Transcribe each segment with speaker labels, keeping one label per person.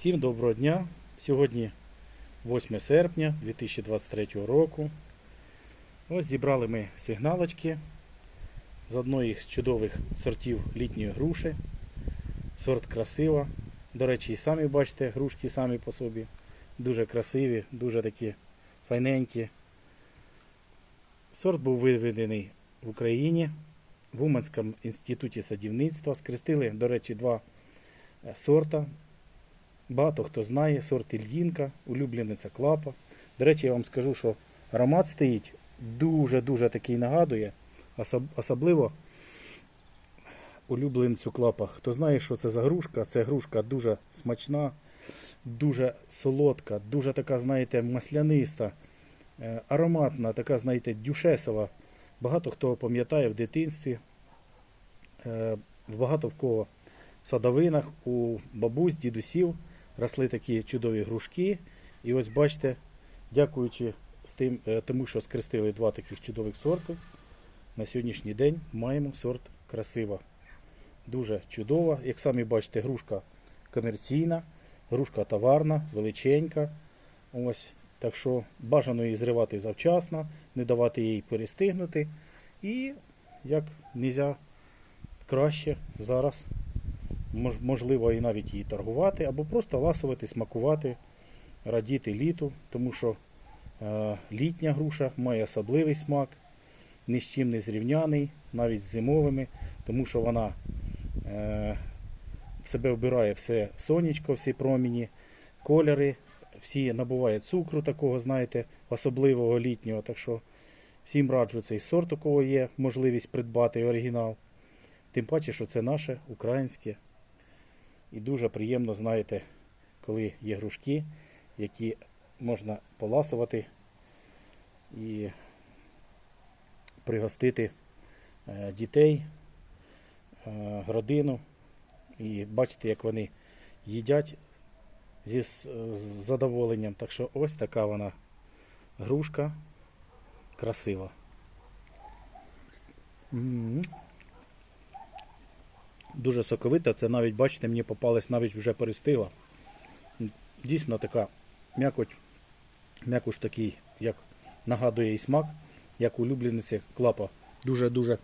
Speaker 1: Всім доброго дня. Сьогодні 8 серпня 2023 року. Ось зібрали ми сигналочки з одної з чудових сортів літньої груші. Сорт красива. До речі, і самі бачите, грушки самі по собі. Дуже красиві, дуже такі файненькі. Сорт був виведений в Україні в Уманському інституті садівництва. Скрестили, до речі, два е, сорта. Багато хто знає, сорт Ільїнка, улюблениця клапа. До речі, я вам скажу, що аромат стоїть дуже-дуже такий нагадує, особ- особливо улюбленцю клапа. Хто знає, що це за грушка, це грушка дуже смачна, дуже солодка, дуже така, знаєте, масляниста, е, ароматна, така, знаєте, дюшесова. Багато хто пам'ятає в дитинстві, е, багато в кого в садовинах, у бабусь, дідусів росли такі чудові грушки. І ось бачите, дякуючи тим, е, тому, що скрестили два таких чудових сорти, на сьогоднішній день маємо сорт красива. Дуже чудова. Як самі бачите, грушка комерційна, грушка товарна, величенька. Ось. Так що бажано її зривати завчасно, не давати їй перестигнути. І як нельзя краще зараз можливо і навіть її торгувати, або просто ласувати, смакувати, радіти літу, тому що е, літня груша має особливий смак, ні з чим не зрівняний, навіть з зимовими, тому що вона е, в себе вбирає все сонечко, всі проміні, кольори, всі набуває цукру такого, знаєте, особливого літнього. Так що всім раджу цей сорт, у кого є можливість придбати оригінал. Тим паче, що це наше українське і дуже приємно, знаєте, коли є грушки, які можна поласувати і пригостити е, дітей, е, родину. І бачите, як вони їдять зі з задоволенням. Так що ось така вона грушка красива. М. Дуже соковита. Це навіть, бачите, мені попалась, навіть вже перестила. Дійсно така м'якоть, м'якуш такий, як нагадує і смак, як улюблениця клапа. Дуже-дуже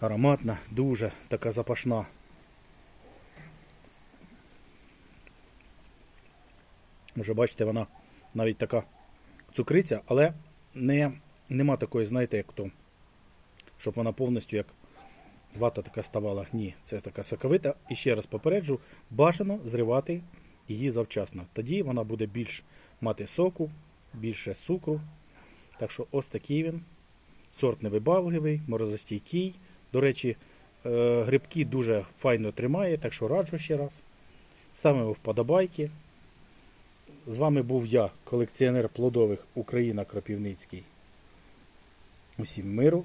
Speaker 1: ароматна, дуже така запашна. Може, бачите, вона навіть така цукриця, але не, нема такої, знаєте, як то, щоб вона повністю як вата така ставала. Ні, це така соковита. І ще раз попереджу, бажано зривати її завчасно. Тоді вона буде більш мати соку, більше цукру. Так що ось такий він. Сорт невибагливий, морозостійкий. До речі, е, грибки дуже файно тримає, так що раджу ще раз. Ставимо вподобайки. З вами був я, колекціонер плодових Україна Кропівницький. Усім миру.